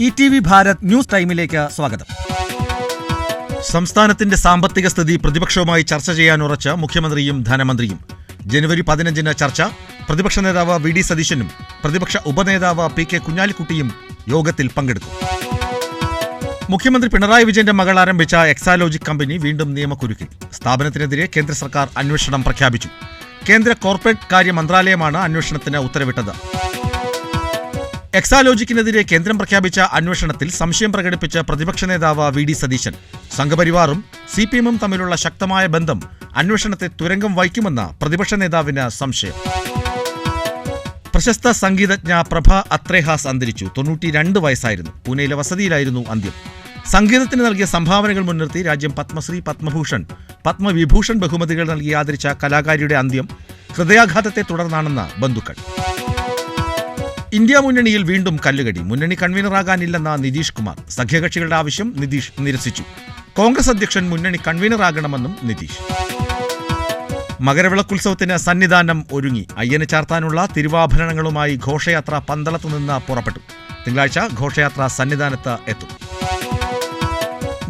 E T V Bharat news ടൈമിലേക്ക് സ്വാഗതം. സംസ്ഥാനത്തിന്റെ സാമ്പത്തിക സ്ഥിതി പ്രതിപക്ഷവുമായി ചർച്ച ചെയ്യാൻ ഉറച്ച മുഖ്യമന്ത്രിയും ധനമന്ത്രിയും. ജനുവരി പതിനഞ്ചിന് ചർച്ച പ്രതിപക്ഷ നേതാവ് വി ഡി സതീശനും പ്രതിപക്ഷ ഉപനേതാവ് പി കെ കുഞ്ഞാലിക്കുട്ടിയും യോഗത്തിൽ പങ്കെടുത്തു. മുഖ്യമന്ത്രി പിണറായി വിജയന്റെ മകൾ ആരംഭിച്ച എക്സാലോജിക് കമ്പനി വീണ്ടും നിയമക്കുരുക്കി സ്ഥാപനത്തിനെതിരെ കേന്ദ്ര സർക്കാർ അന്വേഷണം പ്രഖ്യാപിച്ചു. കേന്ദ്ര കോർപ്പറേറ്റ് കാര്യ മന്ത്രാലയമാണ് അന്വേഷണത്തിന് ഉത്തരവിട്ടത്. എക്സാലോജിക്കിനെതിരെ കേന്ദ്രം പ്രഖ്യാപിച്ച അന്വേഷണത്തിൽ സംശയം പ്രകടിപ്പിച്ച പ്രതിപക്ഷ നേതാവ് വി ഡി സതീശൻ. സംഘപരിവാറും സി പി എമ്മും തമ്മിലുള്ള ശക്തമായ ബന്ധം അന്വേഷണത്തെ തുരങ്കം വഹിക്കുമെന്ന പ്രതിപക്ഷ നേതാവിന് സംശയം. പ്രശസ്ത സംഗീതജ്ഞ പ്രഭ അത്രേഹാസ് അന്തരിച്ചു. തൊണ്ണൂറ്റിരണ്ട് വയസ്സായിരുന്നു. പൂനെയിലെ വസതിയിലായിരുന്നു അന്ത്യം. സംഗീതത്തിന് നൽകിയ സംഭാവനകൾ മുൻനിർത്തി രാജ്യം പത്മശ്രീ പത്മഭൂഷൺ പത്മവിഭൂഷൺ ബഹുമതികൾ നൽകി ആദരിച്ച കലാകാരിയുടെ അന്ത്യം ഹൃദയാഘാതത്തെ തുടർന്നാണെന്ന് ബന്ധുക്കൾ. ഇന്ത്യ മുന്നണിയിൽ വീണ്ടും കല്ലുകടി. മുന്നണി കൺവീനറാകാനില്ലെന്ന നിതീഷ് കുമാർ. സഖ്യകക്ഷികളുടെ ആവശ്യം നിതീഷ് നിരസിച്ചു. കോൺഗ്രസ് അധ്യക്ഷൻ മുന്നണി കൺവീനറാകണമെന്നും നിതീഷ്. മകരവിളക്കുത്സവത്തിന് സന്നിധാനം ഒരുങ്ങി. അയ്യനെ ചാർത്താനുള്ള തിരുവാഭരണങ്ങളുമായി ഘോഷയാത്ര പന്തളത്തു നിന്ന് പുറപ്പെട്ടു. തിങ്കളാഴ്ച ഘോഷയാത്ര സന്നിധാനത്ത് എത്തും.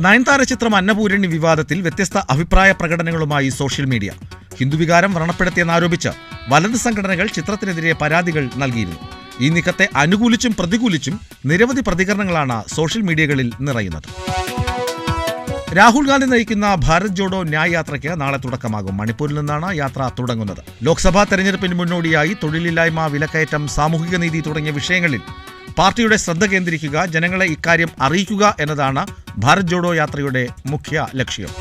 നയൻതാര ചിത്രം അന്നപൂരണി വിവാദത്തിൽ വ്യത്യസ്ത അഭിപ്രായ പ്രകടനങ്ങളുമായി സോഷ്യൽ മീഡിയ. ഹിന്ദുവികാരം വ്രണപ്പെടുത്തിയെന്നാരോപിച്ച് വലത് സംഘടനകൾ ചിത്രത്തിനെതിരെ പരാതികൾ നൽകിയിരുന്നു. ഈ നീക്കത്തെ അനുകൂലിച്ചും പ്രതികൂലിച്ചും നിരവധി പ്രതികരണങ്ങളാണ് സോഷ്യൽ മീഡിയകളിൽ നിറയുന്നത്. രാഹുൽ ഗാന്ധി നയിക്കുന്ന ഭാരത് ജോഡോ ന്യായ യാത്രയ്ക്ക് നാളെ തുടക്കമാകും. മണിപ്പൂരിൽ നിന്നാണ് യാത്ര തുടങ്ങുന്നത്. ലോക്സഭാ തെരഞ്ഞെടുപ്പിന് മുന്നോടിയായി തൊഴിലില്ലായ്മ വിലക്കയറ്റം സാമൂഹിക നീതി തുടങ്ങിയ വിഷയങ്ങളിൽ പാർട്ടിയുടെ ശ്രദ്ധ കേന്ദ്രീകരിക്കുക ജനങ്ങളെ ഇക്കാര്യം അറിയിക്കുക എന്നതാണ് ഭാരത് ജോഡോ യാത്രയുടെ മുഖ്യ ലക്ഷ്യം.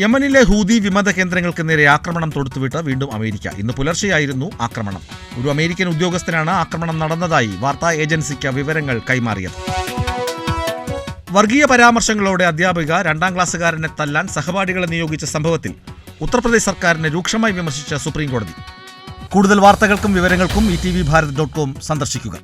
യമനിലെ ഹൂതി വിമത കേന്ദ്രങ്ങൾക്ക് നേരെ ആക്രമണം തൊടുത്തുവിട്ട് വീണ്ടും അമേരിക്ക. ഇന്ന് പുലർച്ചെയായിരുന്നു ആക്രമണം. ഒരു അമേരിക്കൻ ഉദ്യോഗസ്ഥനാണ് ആക്രമണം നടന്നതായി വാർത്താ ഏജൻസിക്ക് വിവരങ്ങൾ കൈമാറിയത്. വർഗീയ പരാമർശങ്ങളോടെ അധ്യാപിക രണ്ടാം ക്ലാസ്സുകാരനെ തല്ലാൻ സഹപാഠികളെ നിയോഗിച്ച സംഭവത്തിൽ ഉത്തർപ്രദേശ് സർക്കാരിനെ രൂക്ഷമായി വിമർശിച്ച സുപ്രീംകോടതി. കൂടുതൽ വാർത്തകൾക്കും വിവരങ്ങൾക്കും E T V Bharat dot com സന്ദർശിക്കുക.